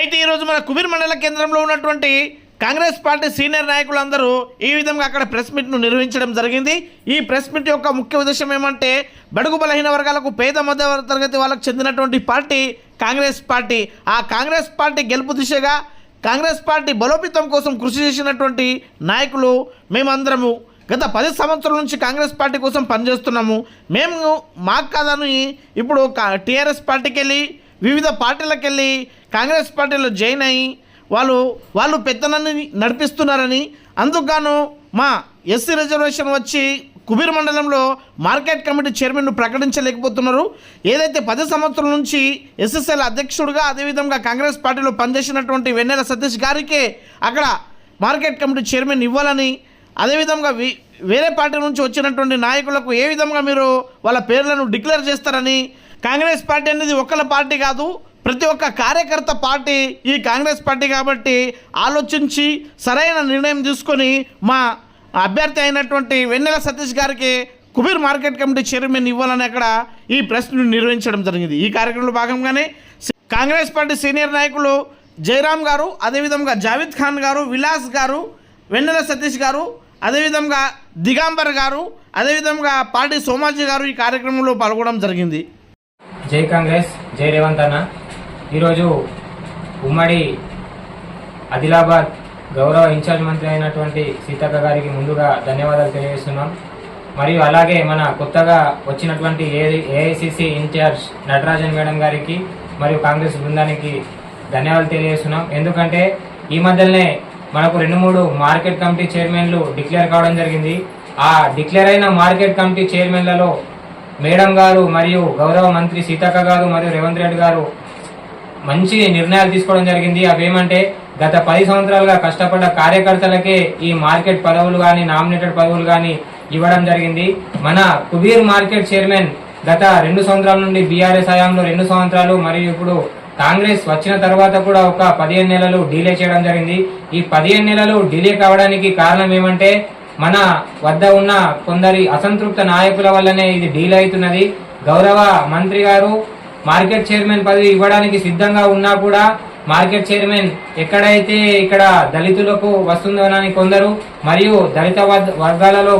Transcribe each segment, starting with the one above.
అయితే ఈరోజు మన కుబీర్ మండల కేంద్రంలో ఉన్నటువంటి కాంగ్రెస్ పార్టీ సీనియర్ నాయకులందరూ ఈ విధంగా అక్కడ ప్రెస్ మీట్ను నిర్వహించడం జరిగింది. ఈ ప్రెస్ మీట్ యొక్క ముఖ్య ఉద్దేశం ఏమంటే బడుగు బలహీన వర్గాలకు పేద మధ్య తరగతి వాళ్ళకు చెందినటువంటి పార్టీ కాంగ్రెస్ పార్టీ. ఆ కాంగ్రెస్ పార్టీ గెలుపు దిశగా కాంగ్రెస్ పార్టీ బలోపేతం కోసం కృషి చేసినటువంటి నాయకులు మేమందరము గత పది సంవత్సరాల నుంచి కాంగ్రెస్ పార్టీ కోసం పనిచేస్తున్నాము. మేము మాకు కాదని ఇప్పుడు టీఆర్ఎస్ పార్టీకి వెళ్ళి వివిధ పార్టీలకు వెళ్ళి కాంగ్రెస్ పార్టీలో జాయిన్ అయ్యి వాళ్ళు వాళ్ళు పెత్తనాన్ని నడిపిస్తున్నారని అందుకుగాను మా ఎస్సీ రిజర్వేషన్ వచ్చి కుబీర్ మండలంలో మార్కెట్ కమిటీ చైర్మన్ను ప్రకటించలేకపోతున్నారు. ఏదైతే పది సంవత్సరాల నుంచి ఎస్ఎస్ఎల్ అధ్యక్షుడిగా అదేవిధంగా కాంగ్రెస్ పార్టీలో పనిచేసినటువంటి వెన్నెల సతీష్ గారికే అక్కడ మార్కెట్ కమిటీ చైర్మన్ ఇవ్వాలని అదేవిధంగా వేరే పార్టీ నుంచి వచ్చినటువంటి నాయకులకు ఏ విధంగా మీరు వాళ్ళ పేర్లను డిక్లేర్ చేస్తారని కాంగ్రెస్ పార్టీ అనేది ఒకళ్ళ పార్టీ కాదు ప్రతి ఒక్క కార్యకర్త పార్టీ ఈ కాంగ్రెస్ పార్టీ కాబట్టి ఆలోచించి సరైన నిర్ణయం తీసుకొని మా అభ్యర్థి అయినటువంటి వెన్నెల సతీష్ గారికి కుబీర్ మార్కెట్ కమిటీ చైర్మన్ ఇవ్వాలని అక్కడ ఈ ప్రశ్నను నిర్వహించడం జరిగింది. ఈ కార్యక్రమంలో భాగంగానే కాంగ్రెస్ పార్టీ సీనియర్ నాయకులు జయరాం గారు అదేవిధంగా జావేద్ ఖాన్ గారు విలాస్ గారు వెన్నెల సతీష్ గారు అదేవిధంగా దిగాంబర్ గారు అదేవిధంగా పార్టీ సోమాజీ గారు ఈ కార్యక్రమంలో పాల్గొనడం జరిగింది. జై కాంగ్రెస్ జై రేవంత్ అన్న. ఈరోజు ఉమ్మడి ఆదిలాబాద్ గౌరవ ఇన్ఛార్జ్ మంత్రి అయినటువంటి సీతక్క గారికి ముందుగా ధన్యవాదాలు తెలియజేస్తున్నాం. మరియు అలాగే మన కొత్తగా వచ్చినటువంటి A AICC in-charge Natarajan madam గారికి మరియు కాంగ్రెస్ బృందానికి ధన్యవాదాలు తెలియజేస్తున్నాం. ఎందుకంటే ఈ మధ్యనే మనకు రెండు మూడు మార్కెట్ కమిటీ చైర్మన్లు డిక్లేర్ కావడం జరిగింది. ఆ డిక్లేర్ అయిన మార్కెట్ కమిటీ చైర్మన్లలో మేడం గారు మరియు గౌరవ మంత్రి సీతక్క గారు మరియు రేవంత్ రెడ్డి గారు మంచి నిర్ణయాలు తీసుకోవడం జరిగింది. అవేమంటే గత పది సంవత్సరాలుగా కష్టపడ్డ కార్యకర్తలకే ఈ మార్కెట్ పదవులు కానీ నామినేటెడ్ పదవులు కానీ ఇవ్వడం జరిగింది. మన కుబీర్ మార్కెట్ చైర్మన్ గత రెండు సంవత్సరాల నుండి బీఆర్ఎస్ హయాంలో రెండు సంవత్సరాలు మరియు ఇప్పుడు కాంగ్రెస్ వచ్చిన తర్వాత కూడా ఒక పదిహేను నెలలు డిలే చేయడం జరిగింది. ఈ పదిహేను నెలలు డిలే కావడానికి కారణం ఏమంటే మన వద్ద ఉన్న కొందరి అసంతృప్త నాయకుల వల్లనే ఇది డీల్ అవుతున్నది. గౌరవ మంత్రి గారు మార్కెట్ చైర్మన్ పదవి ఇవ్వడానికి సిద్ధంగా ఉన్నా కూడా మార్కెట్ చైర్మన్ ఎక్కడైతే ఇక్కడ దళితులకు వస్తుందోనని కొందరు మరియు దళిత వర్గాలలో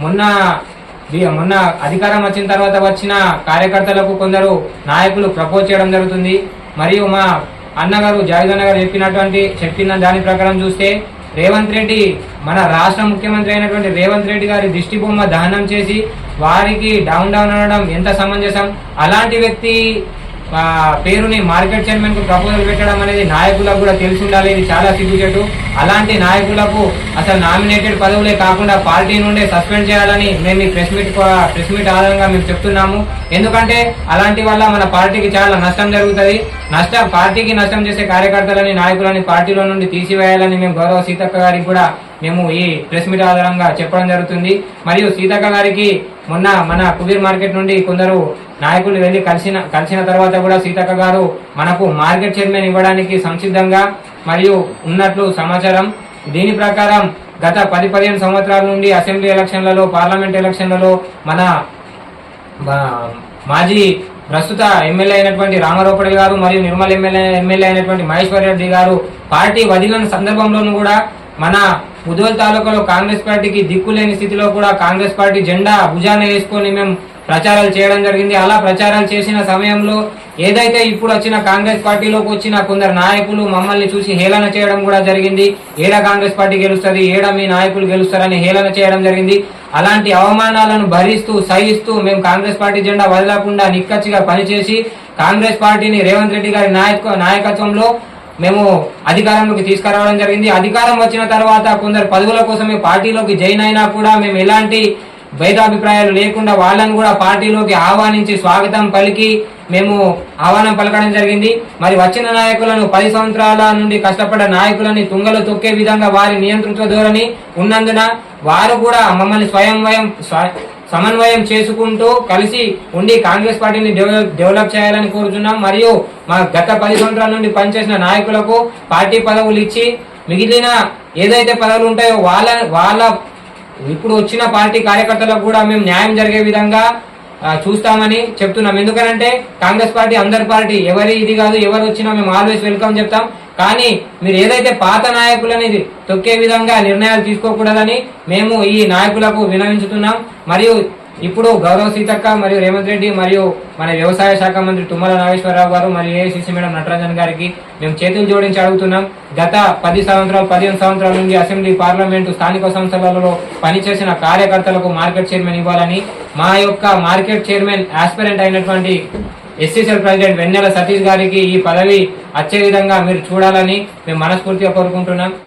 మొన్న మొన్న అధికారం వచ్చిన తర్వాత వచ్చిన కార్యకర్తలకు కొందరు నాయకులు ప్రపోజ్ చేయడం జరుగుతుంది. మరియు మా అన్నగారు జావేద్ గారు చెప్పినటువంటి చెప్పిన దాని ప్రకారం చూస్తే రేవంత్ రెడ్డి మన రాష్ట్ర ముఖ్యమంత్రి అయినటువంటి రేవంత్ రెడ్డి గారి దిష్టి బొమ్మ దహనం చేసి వారికి డౌన్ డౌన్ అనడం ఎంత సమంజసం? అలాంటి వ్యక్తి పేరుని మార్కెట్ చైర్మన్కు ప్రపోజల్ పెట్టడం అనేది నాయకులకు కూడా తెలిసి ఉండాలి ఇది చాలా సిగ్గుచెట్టు అలాంటి నాయకులకు అసలు నామినేటెడ్ పదవులే కాకుండా పార్టీ నుండే సస్పెండ్ చేయాలని మేము ఈ ప్రెస్ మీట్ ప్రెస్ మీట్ ఆధారంగా మేము చెప్తున్నాము. ఎందుకంటే అలాంటి వల్ల మన పార్టీకి చాలా నష్టం జరుగుతుంది. నష్టం పార్టీకి నష్టం చేసే కార్యకర్తలని నాయకులని పార్టీలో నుండి తీసివేయాలని మేము గౌరవ సీతక్క గారికి కూడా మేము ఈ ప్రెస్ మీట్ ఆధారంగా చెప్పడం జరుగుతుంది. మరియు సీతక్క గారికి మొన్న మన కుబీర్ మార్కెట్ నుండి కొందరు నాయకులు వెళ్ళి కలిసిన కలిసిన తర్వాత కూడా సీతక్క గారు మనకు మార్కెట్ చైర్మన్ ఇవ్వడానికి సంసిద్ధంగా మరియు ఉన్నట్లు సమాచారం. దీని ప్రకారం గత పది పదిహేను సంవత్సరాల నుండి అసెంబ్లీ ఎలక్షన్లలో పార్లమెంట్ ఎలక్షన్లలో మన మా- మాజీ ప్రస్తుత ఎమ్మెల్యే అయినటువంటి రామారావుపడి గారు మరియు నిర్మల్ ఎమ్మెల్యే ఎమ్మెల్యే అయినటువంటి మహేశ్వర్ రెడ్డి గారు పార్టీ వదిలిన సందర్భంలోనూ కూడా మన ముదోల్ తాలూకాలో కాంగ్రెస్ పార్టీకి దిక్కులేని స్థితిలో కూడా కాంగ్రెస్ పార్టీ జెండా భుజాన వేసుకొని మేము ప్రచారాలు చేయడం జరిగింది. అలా ప్రచారాలు చేసిన సమయంలో ఏదైతే ఇప్పుడు వచ్చిన కాంగ్రెస్ పార్టీలోకి వచ్చిన కొందరు నాయకులు మమ్మల్ని చూసి హేళన చేయడం కూడా జరిగింది. ఏడ కాంగ్రెస్ పార్టీ గెలుస్తుంది ఏడ మీ నాయకులు గెలుస్తారని హేళన చేయడం జరిగింది. అలాంటి అవమానాలను భరిస్తూ సహిస్తూ మేము కాంగ్రెస్ పార్టీ జెండా వదలకుండా నిక్కచ్చిగా పనిచేసి కాంగ్రెస్ పార్టీని రేవంత్ రెడ్డి గారి నాయక నాయకత్వంలో మేము అధికారంలోకి తీసుకురావడం జరిగింది. అధికారం వచ్చిన తర్వాత కొందరు పదవుల కోసమే పార్టీలోకి జైన్ అయినా కూడా మేము ఎలాంటి భేదాభిప్రాయాలు లేకుండా వాళ్ళని కూడా పార్టీలోకి ఆహ్వానించి స్వాగతం పలికి మేము ఆహ్వానం పలకడం జరిగింది. మరి వచ్చిన నాయకులను పది సంవత్సరాల నుండి కష్టపడ్డ నాయకులని తుంగలో తొక్కే విధంగా వారి నియంతృత్వ ధోరణి ఉన్నందున వారు కూడా మమ్మల్ని స్వయంవయం సమన్వయం చేసుకుంటూ కలిసి ఉండి కాంగ్రెస్ పార్టీని డెవలప్ డెవలప్ చేయాలని కోరుతున్నాం మరియు మా గత పది సంవత్సరాల నుండి పనిచేసిన నాయకులకు పార్టీ పదవులు ఇచ్చి మిగిలిన ఏదైతే పదవులు ఉంటాయో వాళ్ళ వాళ్ళ ఇప్పుడు వచ్చిన పార్టీ కార్యకర్తలకు కూడా మేము న్యాయం జరిగే విధంగా చూస్తామని చెప్తున్నాం. ఎందుకనంటే కాంగ్రెస్ పార్టీ అందరి పార్టీ ఎవరి ఇది కాదు ఎవరు వచ్చినా మేము ఆల్వేస్ వెల్కమ్ చెప్తాం. కానీ మీరు ఏదైతే పాత నాయకులని తొక్కే విధంగా నిర్ణయాలు తీసుకోకూడదని మేము ఈ నాయకులకు వినవించుతున్నాం. మరియు ఇప్పుడు గౌరవ సీతక్క మరియు రేవంత్ రెడ్డి మరియు మన వ్యవసాయ శాఖ మంత్రి తుమ్మల నాగేశ్వరరావు గారు మరియు ఏఐసిసి మేడం నటరాజన్ గారికి మేము చేతులు జోడించి అడుగుతున్నాం. గత పది సంవత్సరాలు పదిహేను సంవత్సరాల నుండి అసెంబ్లీ పార్లమెంటు స్థానిక సంస్థలలో పనిచేసిన కార్యకర్తలకు మార్కెట్ చైర్మన్ ఇవ్వాలని మా యొక్క మార్కెట్ చైర్మన్ ఆస్పిరెంట్ అయినటువంటి ఎస్సీసీఎల్ ప్రెసిడెంట్ వెన్నెల సతీష్ గారికి ఈ పదవి వచ్చే విధంగా మీరు చూడాలని మేము మనస్ఫూర్తిగా కోరుకుంటున్నాం.